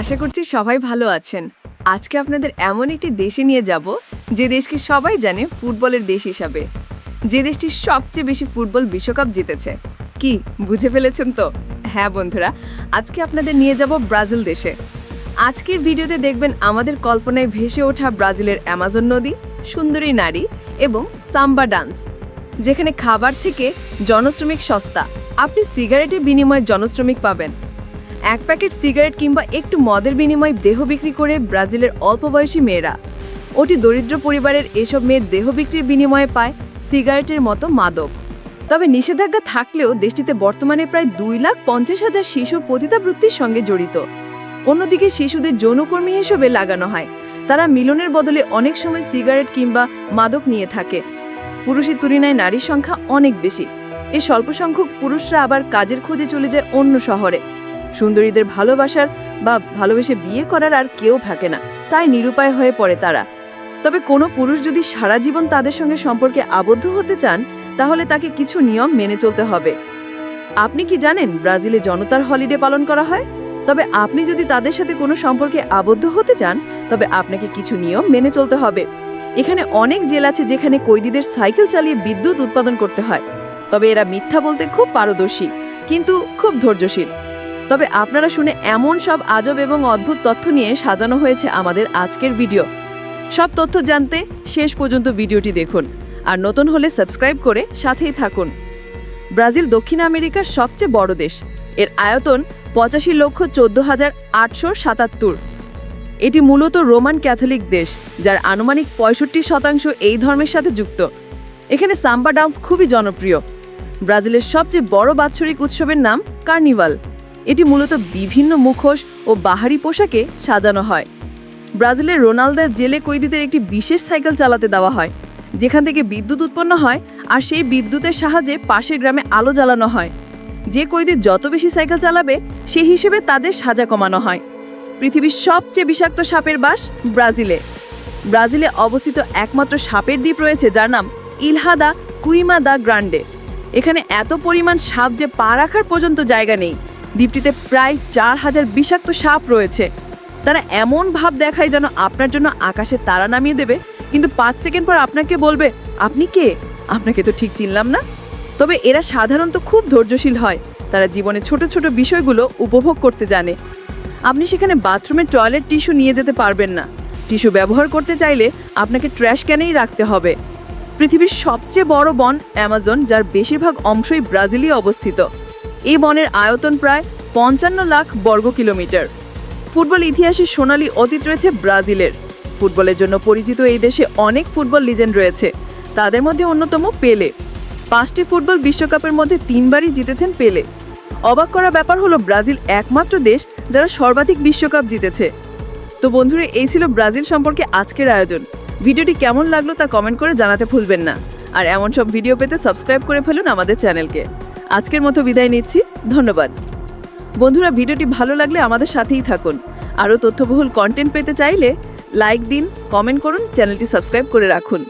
আশা করছি সবাই ভালো আছেন। আজকে আপনাদের এমন একটি দেশে নিয়ে যাব, যে দেশকে সবাই জানে ফুটবলের দেশ হিসাবে। যে দেশটি সবচেয়ে বেশি ফুটবল বিশ্বকাপ জিতেছে। কি, বুঝে ফেলেছেন তো? হ্যাঁ বন্ধুরা, আজকে আপনাদের নিয়ে যাব ব্রাজিল দেশে। আজকের ভিডিওতে দেখবেন আমাদের কল্পনায় ভেসে ওঠা ব্রাজিলের অ্যামাজন নদী, সুন্দরী নারী এবং সাম্বা ডান্স, যেখানে খাবার থেকে জনশ্রমিক সস্তা। আপনি সিগারেটের বিনিময়ে জনশ্রমিক পাবেন। এক প্যাকেট সিগারেট কিংবা একটু মদের বিনিময়ে দেহ বিক্রি করে ব্রাজিলের অল্প বয়সী মেয়েরা। অতি দরিদ্র পরিবারের এসব মেয়ে দেহ বিক্রির বিনিময়ে পায় সিগারেটের মতো মাদক। তবে নিষেধাজ্ঞা থাকলেও দেশটিতে বর্তমানে প্রায় দুই লাখ পঞ্চাশ হাজার শিশু পতিতাবৃত্তির সঙ্গে জড়িত। অন্যদিকে শিশুদের যৌনকর্মী হিসেবে লাগানো হয়। তারা মিলনের বদলে অনেক সময় সিগারেট কিংবা মাদক নিয়ে থাকে। পুরুষের তুলনায় নারীর সংখ্যা অনেক বেশি। এই স্বল্প সংখ্যক পুরুষরা আবার কাজের খোঁজে চলে যায় অন্য শহরে। সুন্দরীদের ভালোবাসার বা ভালোবেসে বিয়ে করার আর কেউ থাকে না। তাই নিরুপায় হয়ে পড়ে তারা। তবে কোনো পুরুষ যদি সারা জীবন তাদের সঙ্গে সম্পর্কে আবদ্ধ হতে চান, তাহলে তাকে কিছু নিয়ম মেনে চলতে হবে। আপনি কি জানেন ব্রাজিলে জনতার হলিডে পালন করা হয়? তবে আপনি যদি তাদের সাথে কোনো সম্পর্কে আবদ্ধ হতে চান, তবে আপনাকে কিছু নিয়ম মেনে চলতে হবে। এখানে অনেক জেল আছে যেখানে কয়েদিদের সাইকেল চালিয়ে বিদ্যুৎ উৎপাদন করতে হয়। তবে এরা মিথ্যা বলতে খুব পারদর্শী, কিন্তু খুব ধৈর্যশীল। তবে আপনারা শুনে এমন সব আজব এবং অদ্ভুত তথ্য নিয়ে সাজানো হয়েছে আমাদের আজকের ভিডিও। সব তথ্য জানতে শেষ পর্যন্ত ভিডিওটি দেখুন আর নতুন হলে সাবস্ক্রাইব করে সাথেই থাকুন। ব্রাজিল দক্ষিণ আমেরিকার সবচেয়ে বড় দেশ। এর আয়তন পঁচাশি লক্ষ চোদ্দ হাজার আটশো সাতাত্তর। এটি মূলত রোমান ক্যাথলিক দেশ, যার আনুমানিক পঁয়ষট্টি শতাংশ এই ধর্মের সাথে যুক্ত। এখানে সাম্বা ডান্স খুবই জনপ্রিয়। ব্রাজিলের সবচেয়ে বড় বাৎসরিক উৎসবের নাম কার্নিভাল। এটি মূলত বিভিন্ন মুখোশ ও বাহারি পোশাকে সাজানো হয়। ব্রাজিলের রোনালদের জেলে কৈদিদের একটি বিশেষ সাইকেল চালাতে দেওয়া হয়, যেখান থেকে বিদ্যুৎ উৎপন্ন হয় আর সেই বিদ্যুতের সাহায্যে পাশের গ্রামে আলো জ্বালানো হয়। যে কয়েদি যত বেশি সাইকেল চালাবে, সেই হিসেবে তাদের সাজা কমানো হয়। পৃথিবীর সবচেয়ে বিষাক্ত সাপের বাস ব্রাজিলে। ব্রাজিলে অবস্থিত একমাত্র সাপের দ্বীপ রয়েছে যার নাম ইলহাদা কুইমা দা গ্রান্ডে। এখানে এত পরিমাণ সাপ যে পা রাখার পর্যন্ত জায়গা নেই। দ্বীপটিতে প্রায় চার হাজার বিষাক্ত সাপ রয়েছে। তারা এমন ভাব দেখায় যেন আপনার জন্য আকাশে তারা নামিয়ে দেবে। কিন্তু পাঁচ সেকেন্ড পর আপনাকে বলবে, আপনি কে? আপনাকে তো ঠিক চিনলাম না। তবে এরা সাধারণত খুব ধৈর্যশীল হয়। তারা জীবনে ছোট ছোট বিষয়গুলো উপভোগ করতে জানে। আপনি সেখানে বাথরুমের টয়লেট টিস্যু নিয়ে যেতে পারবেন না। টিস্যু ব্যবহার করতে চাইলে আপনাকে ট্র্যাশ ক্যানেই রাখতে হবে। পৃথিবীর সবচেয়ে বড় বন অ্যামাজন, যার বেশিরভাগ অংশই ব্রাজিলে অবস্থিত। এই বনের আয়তন প্রায় পঞ্চান্ন লাখ বর্গ কিলোমিটার। ফুটবল ইতিহাসে সোনালী অতীত রয়েছে ব্রাজিলের। ফুটবলের জন্য পরিচিত এই দেশে অনেক ফুটবল লিজেন্ড রয়েছে। তাদের মধ্যে অন্যতম পেলে। পাঁচটি ফুটবল বিশ্বকাপের মধ্যে তিনবারই জিতেছেন পেলে। অবাক করা ব্যাপার হলো ব্রাজিল একমাত্র দেশ যারা সর্বাধিক বিশ্বকাপ জিতেছে। তো বন্ধুরা, এই ছিল ব্রাজিল সম্পর্কে আজকের আয়োজন। ভিডিওটি কেমন লাগল তা কমেন্ট করে জানাতে ভুলবেন না। আর এমন সব ভিডিও পেতে সাবস্ক্রাইব করে ফেলুন আমাদের চ্যানেলকে। আজকের মতো বিদায় নিচ্ছি, ধন্যবাদ। বন্ধুরা, ভিডিওটি ভালো লাগলে আমাদের সাথেই থাকুন। আরও তথ্যবহুল কন্টেন্ট পেতে চাইলে লাইক দিন কমেন্ট করুন, চ্যানেলটি সাবস্ক্রাইব করে রাখুন।